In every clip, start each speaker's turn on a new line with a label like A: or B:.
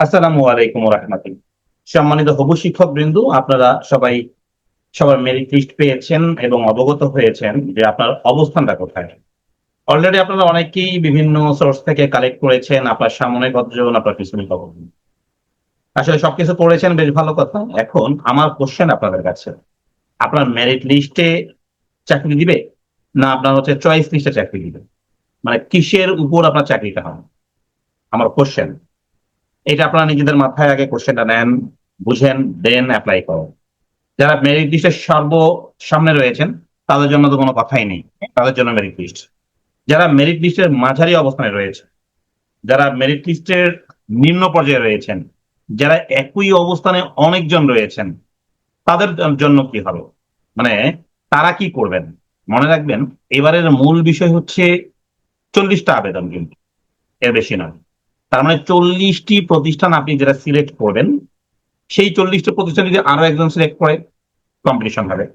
A: আসসালামু আলাইকুম রহমতুল্লাহ সম্মানিত হবু শিক্ষক বৃন্দু আপনারা সবাই সবার মেরিট লিস্ট পেয়েছেন এবং অবগত হয়েছেন যে আপনার অবস্থানটা কোথায়। অলরেডি আপনারা অনেকেই বিভিন্ন সোর্স থেকে কালেক্ট করেছেন, আপনার সামনে কতজন, আপনার পিছনে কতজন। আসলে সবকিছু পড়েছেন, বেশ ভালো কথা। এখন আমার কোশ্চেন আপনাদের কাছে, আপনার মেরিট লিস্টে চাকরি দিবে না আপনার হচ্ছে চয়েস লিস্টে চাকরি দিবে? মানে কিসের উপর আপনার চাকরিটা হবে? আমার কোশ্চেন এটা আপনারা নিজেদের মাথায় আগে কোশ্চেনটা নেন, বুঝেন, দেন অ্যাপ্লাই করো যারা মেরিট লিস্টের সর্ব সামনে রয়েছেন, তাদের জন্য তো কোনো কথাই নেই, তাদের জন্য মেরিট লিস্ট যারা মেরিট লিস্টের মাঝারি অবস্থানে রয়েছে যারা মেরিট লিস্টের নিম্ন পর্যায়ে রয়েছেন, যারা একই অবস্থানে অনেকজন রয়েছেন, তাদের জন্য কি হবে? মানে তারা কি করবেন? মনে রাখবেন, এবারের মূল বিষয় হচ্ছে চল্লিশটা আবেদন কিন্তু, এর বেশি নয়। তার মানে চল্লিশটি প্রতিষ্ঠান আপনি যেটা সিলেক্ট করবেন, সেই চল্লিশটা প্রতিষ্ঠান যদি আরও একজন সিলেক্ট করে কম্পিটিশন হবে।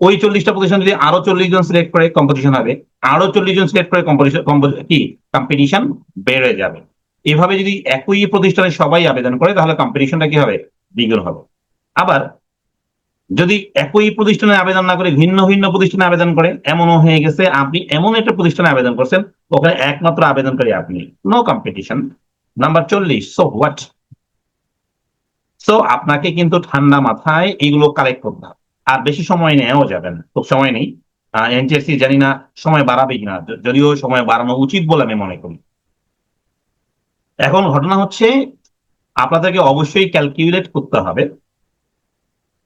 A: ওই চল্লিশটা প্রতিষ্ঠান যদি আরও চল্লিশ জন সিলেক্ট করে কম্পিটিশন হবে। আরও চল্লিশ জন সিলেক্ট করে কম্পিটিশন কি? কম্পিটিশন বেড়ে যাবে। এভাবে যদি একই প্রতিষ্ঠানে সবাই আবেদন করে, তাহলে কম্পিটিশনটা কি হবে? দ্বিগুণ হবে। আবার যদি একই প্রতিষ্ঠানে আবেদন না করে, ভিন্ন ভিন্ন প্রতিষ্ঠানে আবেদন করে, এমনও হয়ে গেছে, আপনি এমন একটা প্রতিষ্ঠানে আবেদন করছেন, ওখানে একমাত্র আবেদনকারী আপনি। নো কম্পিটিশন নাম্বার চল্লিশ সো হোয়াট সো আপনাকে কিন্তু ঠান্ডা মাথায় এগুলো কালেক্ট করতে হবে। আর বেশি সময় নেওয়া যাবে না। খুব সময় নেই। এনটিএসসি জানি না সময় বাড়াবে কিনা। যদিও সময় বাড়ানো উচিত বলে আমি মনে করি। এখন ঘটনা হচ্ছে, আপনাদেরকে অবশ্যই ক্যালকুলেট করতে হবে।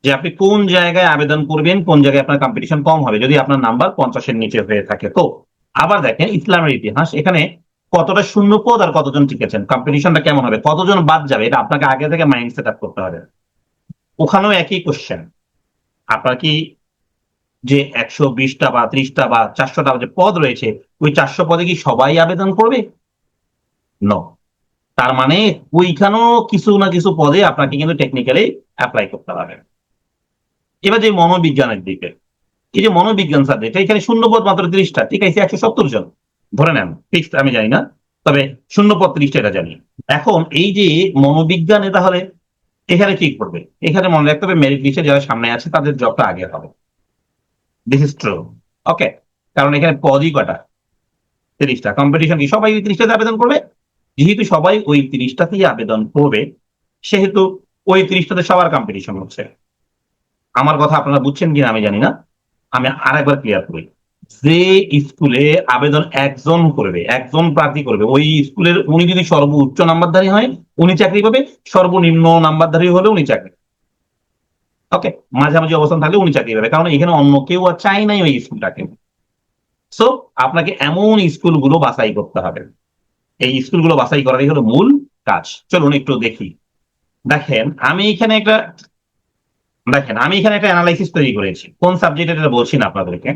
A: যে আপনি কোন জায়গায় আবেদন করবেন, কোন জায়গায় আপনার কম্পিটিশন কম হবে, যদি আপনার নাম্বার পঞ্চাশের নিচে হয়ে থাকে। তো, আবার দেখেন, ইসলামের ইতিহাস, এখানে কতটা শূন্য পদ আর কতজন টিকেছেন? কম্পিটিশনটা কেমন হবে? কতজন বাদ যাবে? এটা আপনাকে আগে থেকে মাইন্ড সেট আপ করতে হবে। ওখানেও একই কোশ্চেন আপনার কি যে একশো বিশটা বা ত্রিশটা বা চারশোটা যে পদ রয়েছে, ওই চারশো পদে কি সবাই আবেদন করবে? ন তার মানে ওইখানেও কিছু না কিছু পদে আপনাকে কিন্তু টেকনিক্যালি অ্যাপ্লাই করতে হবে। এবার যে মনোবিজ্ঞানের দিকে, এই যে মনোবিজ্ঞান সাবজেক্ট এখানে শূন্যপদ মাত্র ত্রিশটা, ঠিক আছে, একশো সত্তর জন। ধরে নেন ফিক্সড আমি জানি না, তবে শূন্যপদ ত্রিশটা এটা জানি। এখন এই যে মনোবিজ্ঞানে তাহলে এখানে কি করবে? এখানে মনে রাখতে হবে মেরিট লিস্টে যারা সামনে আছে, তাদের জবটা আগে হবে। দিস ইজ ট্রু ওকে কারণ এখানে পদই কটা তিরিশটা। কম্পিটিশন কি? সবাই ওই তিরিশটাতে আবেদন করবে? যেহেতু সবাই ওই তিরিশটাতেই আবেদন করবে, সেহেতু ওই তিরিশটাতে সবার কম্পিটিশন হচ্ছে। আমার কথা আপনারা বুঝছেন কিনা আমি জানি না। আমি আরেকবার ক্লিয়ার করি। যে স্কুলে আবেদন একজন করবে, একজন প্রার্থী করবে, ওই স্কুলের উনি যদি সর্বোচ্চ নাম্বারধারী হয়, উনি চাকরি পাবে। সর্বনিম্ন নাম্বারধারী হলে উনি চাকরি ওকে মাঝামাঝি অবস্থান থাকলে উনি চাকরি পাবে, কারণ এখানে অন্য কেউ আর চাই নাই ওই স্কুলটাকে। সো আপনাকে এমন স্কুলগুলো বাছাই করতে হবে। এই স্কুলগুলো বাছাই করারই হলো মূল কাজ। চলুন একটু দেখি। দেখেন, আমি এখানে একটা দেখেন, আমি এখানে একটা অ্যানালাইসিস তৈরি করেছি। কোন সাবজেক্ট এটা বলছি না আপনাদেরকে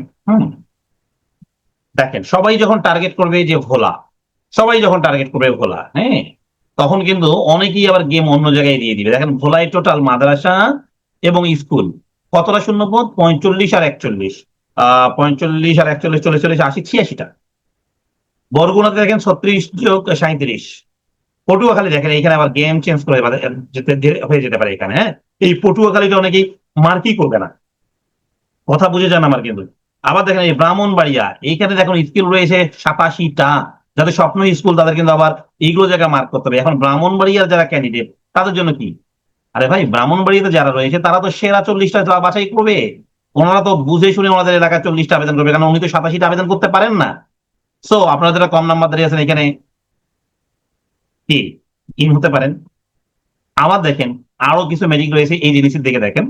A: দেখেন, সবাই যখন টার্গেট করবে যে ভোলা, সবাই যখন টার্গেট করবে ভোলা হ্যাঁ? তখন কিন্তু অনেকেই আবার গেম অন্য জায়গায় দিয়ে দিবে। দেখেন, ভোলায় টোটাল মাদ্রাসা এবং স্কুল কতটা শূন্যপদ? পঁয়তাল্লিশ আর একচল্লিশ। আহ পঁয়তাল্লিশ আর একচল্লিশ, চল্লিশ চল্লিশ, আশি, ছিয়াশিটা। বরগুনাতে দেখেন, ছত্রিশ যোগ সাঁত্রিশ পটুয়াখালী দেখেন এখানে আবার গেম চেঞ্জ করে যেতে হয়ে যেতে পারে এখানে হ্যাঁ? এই পটুয়াখালীটা অনেকেই মার্কই করবে না। কথা বুঝে যান আমার কিন্তু। আবার দেখেন এই ব্রাহ্মণবাড়িয়া, এইখানে দেখুন স্কুল রয়েছে সাতাশিটা। যাদের স্বপ্ন স্কুল, তাদের কিন্তু আবার এইগুলো জায়গায় মার্ক করতে হবে। এখন ব্রাহ্মণবাড়িয়ার যারা ক্যান্ডিডেট তাদের জন্য কি? আরে ভাই, ব্রাহ্মণবাড়িয়াতে যারা রয়েছে, তারা তো সেরা চল্লিশটা বাছাই করবে। ওনারা তো বুঝে শুনে ওনাদের এলাকায় চল্লিশটা আবেদন করবে কারণ উনি তো সাতাশিটা আবেদন করতে পারেন না। সো আপনারা যারা কম নাম্বার দাঁড়িয়ে আছেন এখানে, কি? ইন হতে পারেন। আবার দেখেন আরও কিছু ম্যাজিক রয়েছে এই জিনিসের দিকে দেখেন।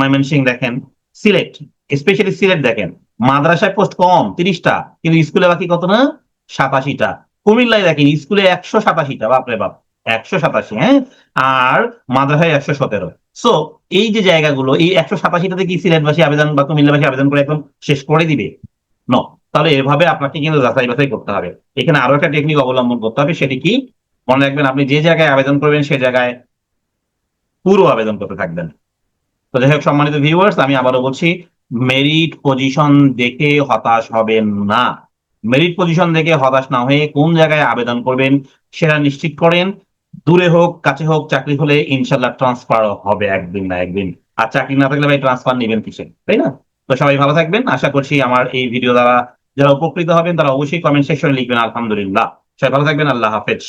A: ময়মনসিং দেখেন, সিলেট স্পেশালি সিলেট দেখেন। মাদ্রাসায় পোস্ট কম, তিরিশটা, কিন্তু স্কুলে বাকি কত না? সাতাশিটা। কুমিল্লায় দেখেন, স্কুলে একশো সাতাশিটা বাপরে বাপ, একশো সাতাশি হ্যাঁ? আর মাদ্রাসায় একশো সতেরো। সো এই যে জায়গাগুলো, এই একশো সাতাশিটাতে কি সিলেটবাসী আবেদন বা কুমিল্লাবাসী আবেদন করে একদম শেষ করে দিবে? ন তাহলে এভাবে আপনাকে কিন্তু যাচাই বাছাই করতে হবে। এখানে আরও একটা টেকনিক অবলম্বন করতে হবে, সেটি কি? মনে রাখবেন, আপনি যে জায়গায় আবেদন করবেন, সে জায়গায় পুরো আবেদন করতে থাকবেন। তো যাই হোক, সম্মানিত ভিউয়ার্স আমি আবারও বলছি মেরিট পজিশন দেখে হতাশ হবেন না। মেরিট পজিশন দেখে হতাশ না হয়ে কোন জায়গায় আবেদন করবেন সেটা নিশ্চিত করেন। দূরে হোক, কাছে হোক, চাকরি হলে ইনশাল্লাহ ট্রান্সফার হবে একদিন না একদিন। আর চাকরি না থাকলে ভাই ট্রান্সফার নেবেন কিসে? তাই না? তো সবাই ভালো থাকবেন। আশা করছি আমার এই ভিডিও দ্বারা যারা উপকৃত হবেন তারা অবশ্যই কমেন্ট সেকশনে লিখবেন, আলহামদুলিল্লাহ। সবাই ভালো থাকবেন, আল্লাহ হাফেজ।